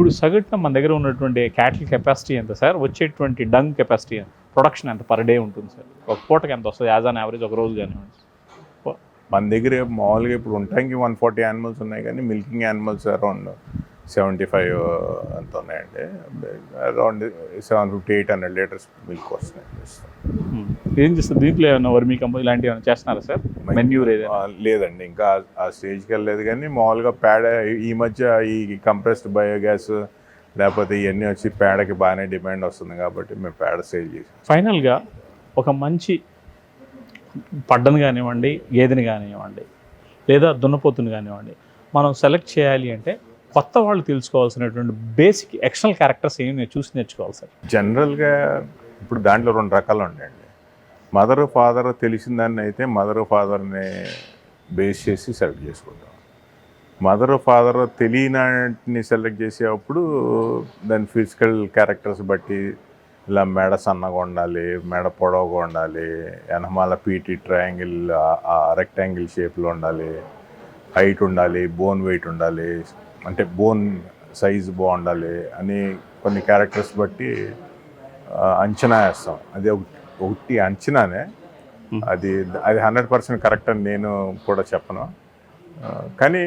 ఇప్పుడు సగటున మన దగ్గర ఉన్నటువంటి క్యాటిల్ కెపాసిటీ ఎంత సార్ వచ్చేటువంటి డంగ్ కెపాసిటీ ప్రొడక్షన్ ఎంత పర్ డే ఉంటుంది సార్ ఒక పూటకి ఎంత వస్తుంది? యాజ్ అన్ యావరేజ్ ఒక రోజు కానివ్వండి మన దగ్గర మామూలుగా ఇప్పుడు ఉండటానికి వన్ ఫార్టీ యానిమల్స్ ఉన్నాయి కానీ milking animals around seventy five అంత ఉన్నాయండి. Around seven fifty eight hundred litres milk వస్తున్నాయి. Hmm. ఏం చేస్తారు? దీంట్లో ఏమైనా వర్మీ కంపోజ్ ఇలాంటివి ఏమైనా చేస్తున్నారా సార్? మెన్యూర్ ఏదైనా? లేదండి. ఇంకా ఆ- స్టేజ్కి వెళ్ళలేదు కానీ మామూలుగా పేడ ఈ మధ్య ఈ కంప్రెస్డ్ బయోగ్యాస్ లేకపోతే ఇవన్నీ వచ్చి పేడకి బాగానే డిమాండ్ వస్తుంది కాబట్టి మేము పేడ సేల్ చేసాం. ఫైనల్గా ఒక మంచి పడ్డను కానివ్వండి గేదెని కానివ్వండి లేదా దున్నపోతుని కానివ్వండి మనం సెలెక్ట్ చేయాలి అంటే కొత్త వాళ్ళు తెలుసుకోవాల్సినటువంటి బేసిక్ ఎక్స్టర్నల్ క్యారెక్టర్స్ ఏమి చూసి నేర్చుకోవాలి సార్. జనరల్గా ఇప్పుడు దాంట్లో రెండు రకాలు ఉంటాయండి మదర్ ఫాదర్ తెలిసిన దాన్ని అయితే మదర్ ఫాదర్ని బేస్ చేసి సెలెక్ట్ చేసుకుంటాం. మదర్ ఫాదర్ తెలియనాటిని సెలెక్ట్ చేసేటప్పుడు దాని ఫిజికల్ క్యారెక్టర్స్ బట్టి ఇలా మెడ సన్నగా ఉండాలి మెడ పొడవుగా ఉండాలి ఎనమాల పీటీ ట్రయాంగిల్ రెక్టాంగిల్ షేప్లో ఉండాలి హైట్ ఉండాలి బోన్ వెయిట్ ఉండాలి అంటే బోన్ సైజ్ బాగుండాలి అని కొన్ని క్యారెక్టర్స్ బట్టి అంచనా వేస్తాం. అది ఒకటి ఒకటి అంచనానే. అది అది హండ్రెడ్ పర్సెంట్ కరెక్ట్ అని నేను కూడా చెప్పను. కానీ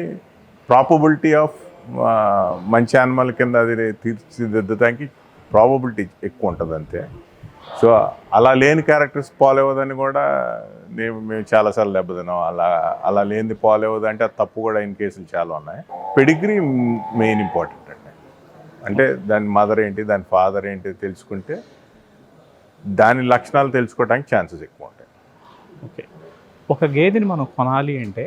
ప్రాపబిలిటీ ఆఫ్ మంచి యానిమల్ కింద అది తీర్చిదిద్దడానికి ప్రాబబిలిటీ ఎక్కువ ఉంటుంది అంతే. సో అలా లేని క్యారెక్టర్స్ పాలేవదని కూడా నేను మేము చాలాసార్లు దెబ్బతిన్నాం. అలా అలా లేనిది పాలేవద్దు అంటే అది తప్పు కూడా అయిన కేసులు చాలా ఉన్నాయి. పెడిగ్రీ మెయిన్ ఇంపార్టెంట్ అండి. అంటే దాని మదర్ ఏంటి దాని ఫాదర్ ఏంటి తెలుసుకుంటే దాని లక్షణాలు తెలుసుకోవడానికి ఛాన్సెస్ ఎక్కువ ఉంటాయి. ఓకే. ఒక గేదెని మనం కొనాలి అంటే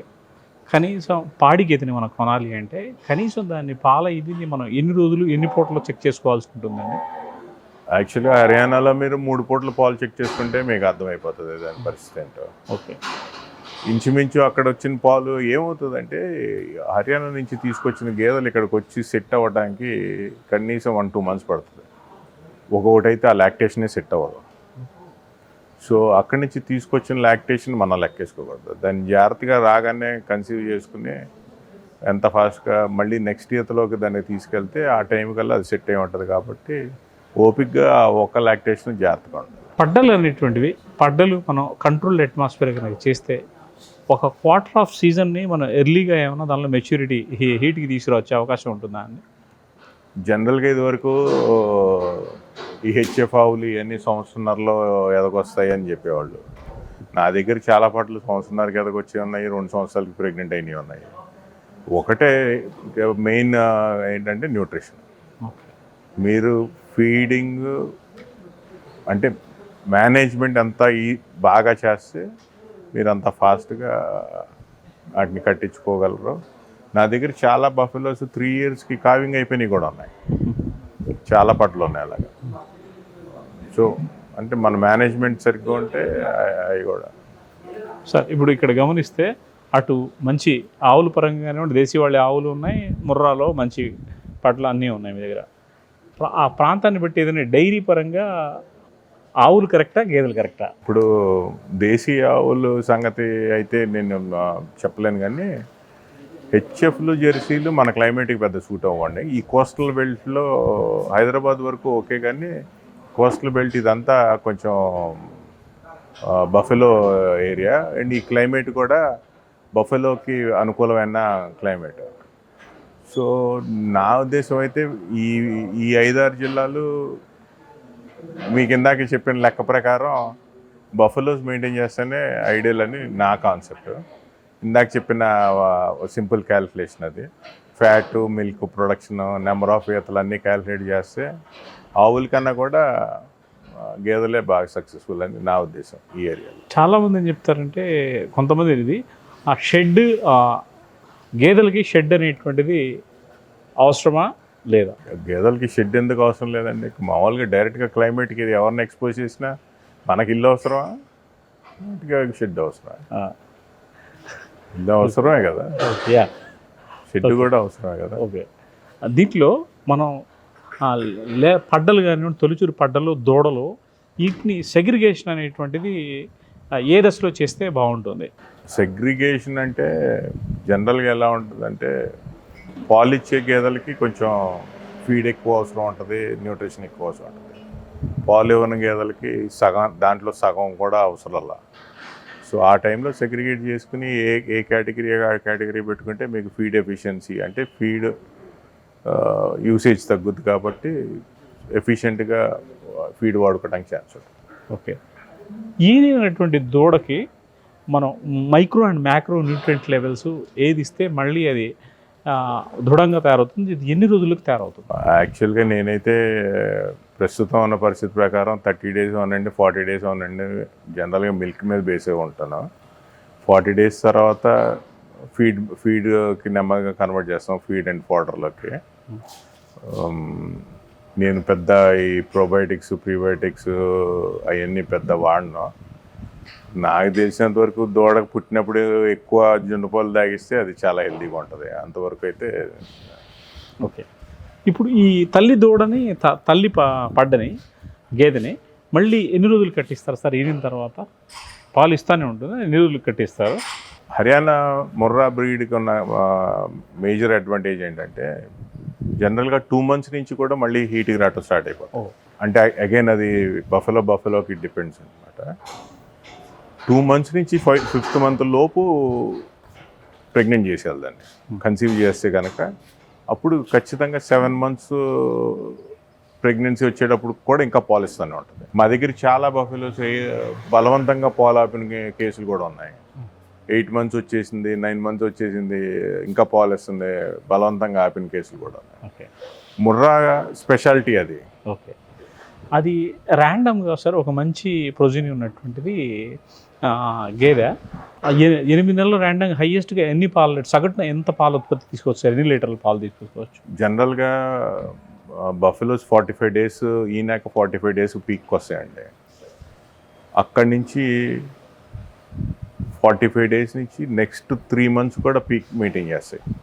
కనీసం పాడి గేదెని మనం కొనాలి అంటే కనీసం దాన్ని పాల ఇదిని మనం ఎన్ని రోజులు ఎన్ని పూటలో చెక్ చేసుకోవాల్సి ఉంటుందండి? యాక్చువల్గా హర్యానాలో మీరు మూడు పూట్ల పాలు చెక్ చేసుకుంటే మీకు అర్థమైపోతుంది దాని పరిస్థితి ఏంటో. ఓకే. ఇంచుమించు అక్కడ వచ్చిన పాలు ఏమవుతుందంటే హర్యానా నుంచి తీసుకొచ్చిన గేదెలు ఇక్కడికి వచ్చి సెట్ అవ్వడానికి కనీసం వన్ టూ మంత్స్ పడుతుంది. ఒక్కొక్కటి అయితే ఆ లాక్టేషనే సెట్ అవ్వదు. సో అక్కడి నుంచి తీసుకొచ్చిన లాక్టేషన్ మనం లెక్కేసుకోకూడదు. దాన్ని జాగ్రత్తగా రాగానే కన్సీవ్ చేసుకుని ఎంత ఫాస్ట్గా మళ్ళీ నెక్స్ట్ ఇయర్లోకి దాన్ని తీసుకెళ్తే ఆ టైం కల్లా అది సెట్ అయి ఉంటుంది కాబట్టి ఓపిక్గా ఆ ఒక్క లాక్టేషన్ జాగ్రత్తగా ఉంటుంది పడ్డలు అనేటువంటివి పడ్డలు మనం కంట్రోల్డ్ అట్మాస్ఫియర్ కనుక చేస్తే ఒక క్వార్టర్ ఆఫ్ సీజన్ని మనం ఎర్లీగా ఏమైనా దానిలో మెచ్యూరిటీ హీట్కి తీసుకురావచ్చే అవకాశం ఉంటుందా అండి? జనరల్గా ఇదివరకు ఈ హెచ్ఎఫ్ ఆవులు ఇవన్నీ సంవత్సరంలో ఎదగొస్తాయి అని చెప్పేవాళ్ళు. నా దగ్గర చాలా పట్లు సంవత్సరంన్నరకి ఎదగొచ్చి ఉన్నాయి రెండు సంవత్సరాలకి ప్రెగ్నెంట్ అయినవి ఉన్నాయి. ఒకటే మెయిన్ ఏంటంటే న్యూట్రిషన్. మీరు ఫీడింగ్ అంటే మేనేజ్మెంట్ అంతా ఈ బాగా చేస్తే మీరు అంత ఫాస్ట్గా వాటిని కట్టించుకోగలరు. నా దగ్గర చాలా బఫెలోస్ త్రీ ఇయర్స్కి కావింగ్ అయిపోయినాయి కూడా ఉన్నాయి. చాలా పట్లు ఉన్నాయి అలాగా. సో అంటే మన మేనేజ్మెంట్ సరిగ్గా ఉంటే అవి- కూడా. సార్ ఇప్పుడు ఇక్కడ గమనిస్తే అటు మంచి ఆవుల పరంగా కానివ్వండి దేశీ వాళ్ళ ఆవులు ఉన్నాయి ముర్రాలో మంచి పట్లు అన్నీ ఉన్నాయి మీ దగ్గర. ఆ ప్రాంతాన్ని బట్టి ఏదైనా డైరీ పరంగా ఆవులు కరెక్టా గేదెలు కరెక్టా? ఇప్పుడు దేశీయ ఆవులు సంగతి అయితే నేను చెప్పలేను కానీ హెచ్ఎఫ్లు జెర్సీలు మన క్లైమేట్కి పెద్ద సూట్ అవ్వండి. ఈ కోస్టల్ బెల్ట్లో హైదరాబాద్ వరకు ఓకే కానీ కోస్టల్ బెల్ట్ ఇదంతా కొంచెం బఫెలో ఏరియా అండ్ ఈ క్లైమేట్ కూడా బఫెలోకి అనుకూలమైన క్లైమేట్ సో నా ఉద్దేశం అయితే ఈ ఈ ఐదారు జిల్లాలు మీకు ఇందాక చెప్పిన లెక్క ప్రకారం బఫెలోస్ మెయింటైన్ చేస్తేనే ఐడియల్ అని నా కాన్సెప్ట్ ఇందాక చెప్పిన సింపుల్ క్యాలిక్యులేషన్ అది. Fat milk production number of ఈతలు అన్నీ క్యాలిక్యులేట్ చేస్తే ఆవుల కన్నా కూడా గేదెలే బాగా సక్సెస్ఫుల్ అని నా ఉద్దేశం ఈ ఏరియాలో. చాలామంది ఏం చెప్తారంటే కొంతమంది ఇది ఆ షెడ్ గేదెలకి షెడ్ అనేటువంటిది అవసరమా లేదా? గేదెలకి షెడ్ ఎందుకు అవసరం లేదండి? మామూలుగా డైరెక్ట్గా క్లైమేట్కి ఇది ఎవరిని ఎక్స్పోజ్ చేసినా మనకి ఇల్లు అవసరమా? షెడ్ అవసరమా? ఇల్లు అవసరమే కదా? యా షెడ్ కూడా అవసరమే కదా? ఓకే దీంట్లో మనం లే పడ్డలు కానివ్వండి తొలిచూరు పడ్డలు దూడలు వీటిని సెగ్రిగేషన్ అనేటువంటిది ఏ దశలో చేస్తే బాగుంటుంది? సెగ్రిగేషన్ అంటే జనరల్గా ఎలా ఉంటుందంటే పాలిచ్చే గేదెలకి కొంచెం ఫీడ్ ఎక్కువ అవసరం ఉంటుంది న్యూట్రిషన్ ఎక్కువ అవసరం ఉంటుంది. పాలు ఇవ్వని గేదెలకి సగం దాంట్లో సగం కూడా అవసరంలా సో ఆ టైంలో సెగ్రిగేట్ చేసుకుని ఏ ఏ కేటగిరీ ఆ కేటగిరీ పెట్టుకుంటే మీకు ఫీడ్ ఎఫిషియన్సీ అంటే ఫీడ్ యూసేజ్ తగ్గుద్ది కాబట్టి ఎఫిషియెంట్గా ఫీడ్ వాడుకోవడానికి ఛాన్స్ ఉంటుంది. ఓకే. ఈనినటువంటి దూడకి మనం micro and macro nutrient levels ఏది ఇస్తే మళ్ళీ అది దృఢంగా తయారవుతుంది. ఇది ఎన్ని రోజులకు తయారవుతుంది? యాక్చువల్గా నేనైతే ప్రస్తుతం ఉన్న పరిస్థితి ప్రకారం థర్టీ డేస్ అవునండి ఫార్టీ డేస్ అవునండి జనరల్గా మిల్క్ మీద బేసే ఉంటాను ఫార్టీ డేస్ తర్వాత ఫీడ్ ఫీడ్కి నెమ్మదిగా కన్వర్ట్ చేస్తాం ఫీడ్ అండ్ పౌడర్లోకి. నేను పెద్ద ఈ ప్రోబయోటిక్స్ ప్రీబయోటిక్స్ అవన్నీ పెద్ద వాడినా. నాకు తెలిసినంత వరకు దూడకు పుట్టినప్పుడు ఎక్కువ జున్నుపాలు తాగిస్తే అది చాలా హెల్తీగా ఉంటుంది. అంతవరకు అయితే ఓకే. ఇప్పుడు ఈ తల్లి దూడని తల్లి పడ్డని గేదెని మళ్ళీ ఎన్ని రోజులు కట్టిస్తారు సార్? ఈనిన తర్వాత పాలు ఇస్తానే ఉంటుంది ఎన్ని రోజులు కట్టిస్తారు? హర్యానా ముర్రా బ్రీడ్కి ఉన్న మేజర్ అడ్వాంటేజ్ ఏంటంటే జనరల్గా టూ మంత్స్ నుంచి కూడా మళ్ళీ హీట్కి రావటం స్టార్ట్ అయిపోతుంది. అంటే అగైన్ అది బఫెలో బఫెలోకి డిపెండ్స్ అనమాట టూ మంత్స్ నుంచి ఫైవ్ ఫిఫ్త్ మంత్ లోపు ప్రెగ్నెంట్ చేసేయాలి దాన్ని. కన్సీవ్ చేస్తే కనుక అప్పుడు ఖచ్చితంగా సెవెన్ మంత్స్ ప్రెగ్నెన్సీ వచ్చేటప్పుడు కూడా ఇంకా పాలు ఇస్తూనే ఉంటుంది. మా దగ్గర చాలా బఫెలోస్ బలవంతంగా పాలు ఆపిన కే- కేసులు కూడా ఉన్నాయి. ఎయిట్ మంత్స్ వచ్చేసింది నైన్ మంత్స్ వచ్చేసింది ఇంకా పాలు ఇస్తుంది బలవంతంగా ఆపిన కేసులు కూడా ఉన్నాయి. ఓకే. ముర్రా స్పెషాలిటీ అది. ఓకే. అది ర్యాండమ్గా సార్ ఒక మంచి ప్రొజీని ఉన్నటువంటిది గేదె. ఎ- ఎనిమిది నెలలు ర్యాండమ్గా హైయెస్ట్గా ఎన్ని పాలు సగటున ఎంత పాల ఉత్పత్తి తీసుకోవచ్చు సార్? ఎన్ని లీటర్ల పాలు తీసుకోవచ్చు? జనరల్గా బఫెలోస్ ఫార్టీ ఫైవ్ డేస్ ఈనాక ఫార్టీ ఫైవ్ డేస్ పీక్కి వస్తాయండి. అక్కడి నుంచి ఫార్టీ ఫైవ్ డేస్ నుంచి నెక్స్ట్ త్రీ మంత్స్ కూడా పీక్ మీటింగ్ చేస్తాయి.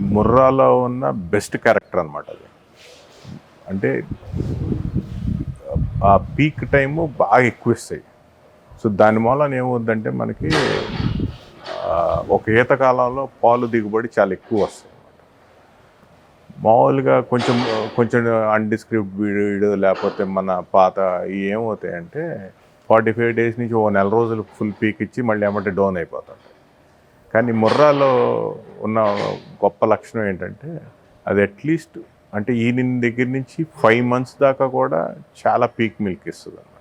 ముర్రాలో ఉన్న బెస్ట్ క్యారెక్టర్ అనమాట అది. అంటే ఆ పీక్ టైము బాగా ఎక్కువ ఇస్తాయి సో దాని మూలన ఏమవుద్దంటే మనకి ఒక ఈత కాలంలో పాలు దిగుబడి చాలా ఎక్కువ వస్తాయి మామూలుగా కొంచెం కొంచెం అన్డిస్క్రిప్ట్ వీడియో లేకపోతే మన పాత ఇవి ఏమవుతాయంటే ఫార్టీ ఫైవ్ డేస్ నుంచి ఓ నెల రోజులు ఫుల్ పీక్ ఇచ్చి మళ్ళీ ఏమంటే డౌన్ అయిపోతుంది కానీ ముర్రాలో ఉన్న గొప్ప లక్షణం ఏంటంటే అది అట్లీస్ట్ అంటే ఈ దగ్గర నుంచి ఫైవ్ మంత్స్ దాకా కూడా చాలా పీక్ మిల్క్ ఇస్తుంది అనమాట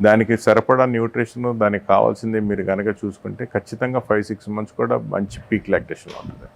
దానికి సరిపడా న్యూట్రిషన్ దానికి కావాల్సింది మీరు కనుక చూసుకుంటే ఖచ్చితంగా ఫైవ్ సిక్స్ మంత్స్ కూడా మంచి పీక్ లాక్టేషన్ ఉంటుంది.